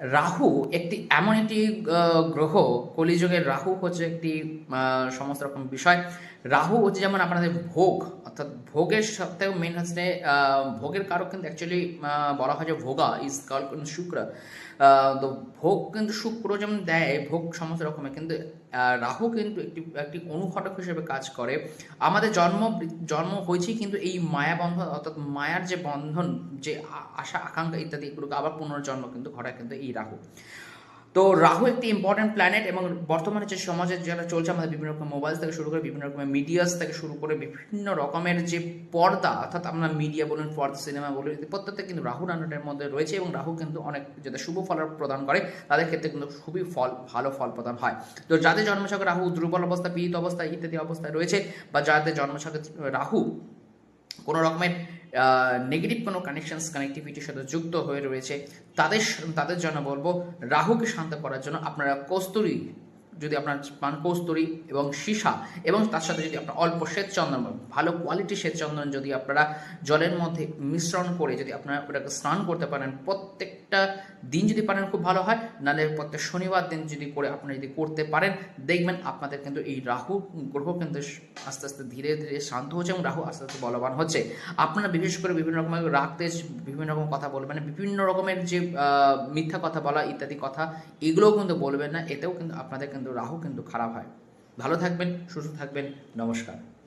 রাহু একটি, এমন একটি গ্রহ, কলিযুগের রাহু হচ্ছে একটি সমস্ত রকম বিষয়। রাহু হচ্ছে যেমন আপনাদের ভোগ, অর্থাৎ ভোগের সাথেও মেন হচ্ছে ভোগের কারক কিন্তু অ্যাকচুয়ালি বলা হয় যে ভোগা ইজ কল শুক্র। তো ভোগ কিন্তু শুক্র যেমন দেয়, ভোগ সমস্ত রকমের কিন্তু রাহু কিন্তু একটি একটি অনুঘটক হিসেবে কাজ করে। আমাদের জন্ম জন্ম হয়েছে কিন্তু এই মায়া বন্ধন, অর্থাৎ মায়ার যে বন্ধন, যে আশা, আকাঙ্ক্ষা ইত্যাদি এগুলোকে আবার পুনর্জন্ম কিন্তু ঘটায় কিন্তু এই রাহু। তো রাহু একটি ইম্পর্টেন্ট প্ল্যানেট এবং বর্তমানে যে সমাজে যেটা চলছে, আমাদের বিভিন্ন রকম মোবাইল থেকে শুরু করে বিভিন্ন রকমের মিডিয়াস থেকে শুরু করে বিভিন্ন রকমের যে পর্দা, অর্থাৎ আমরা মিডিয়া বলুন, পর্দা সিনেমা বলুন প্রত্যেকটা কিন্তু রাহু রান্নাটের মধ্যে রয়েছে এবং রাহু কিন্তু অনেক যাতে শুভ ফল প্রদান করে, তাদের ক্ষেত্রে কিন্তু খুবই ফল, ভালো ফল প্রদান হয়। তো যাদের জন্মছকে রাহু দুর্বল অবস্থা, পীড়িত অবস্থা, ইত্যাদি অবস্থায় রয়েছে বা যাদের জন্মছকে রাহু কোনো রকমের নেগেটিভ কোনো কানেকশনস কানেক্টিভিটির সাথে যুক্ত হয়ে রয়েছে। তাদের তাদের জন্য বলব, রাহুকে শান্ত করার জন্য আপনারা কস্তুরি যদি আপনার পান কস্তুরি এবং সীসা এবং তার সাথে যদি আপনার অল্প শ্বেতচন্দন ভালো কোয়ালিটি শ্বেতচন্দন যদি আপনারা জলের মধ্যে মিশ্রণ করে যদি আপনারা ওটাকে স্নান করতে পারেন, প্রত্যেকটা দিন যদি পারেন খুব ভালো হয়। নাহলে প্রত্যেক শনিবার দিন যদি করে আপনারা যদি করতে পারেন, দেখবেন আপনাদের কিন্তু এই রাহু গ্রহ কিন্তু আস্তে আস্তে ধীরে ধীরে শান্ত হচ্ছে এবং রাহু আস্তে আস্তে বলবান হচ্ছে। আপনারা বিশেষ করে বিভিন্ন রকমের রাগ তেজ, বিভিন্ন রকম কথা বলবেন বিভিন্ন রকমের যে মিথ্যা কথা বলা ইত্যাদি কথা, এগুলোও কিন্তু বলবেন না। এতেও কিন্তু আপনাদের কিন্তু রাহু কিন্তু খারাপ হয়। ভালো থাকবেন সুস্থ থাকবেন নমস্কার।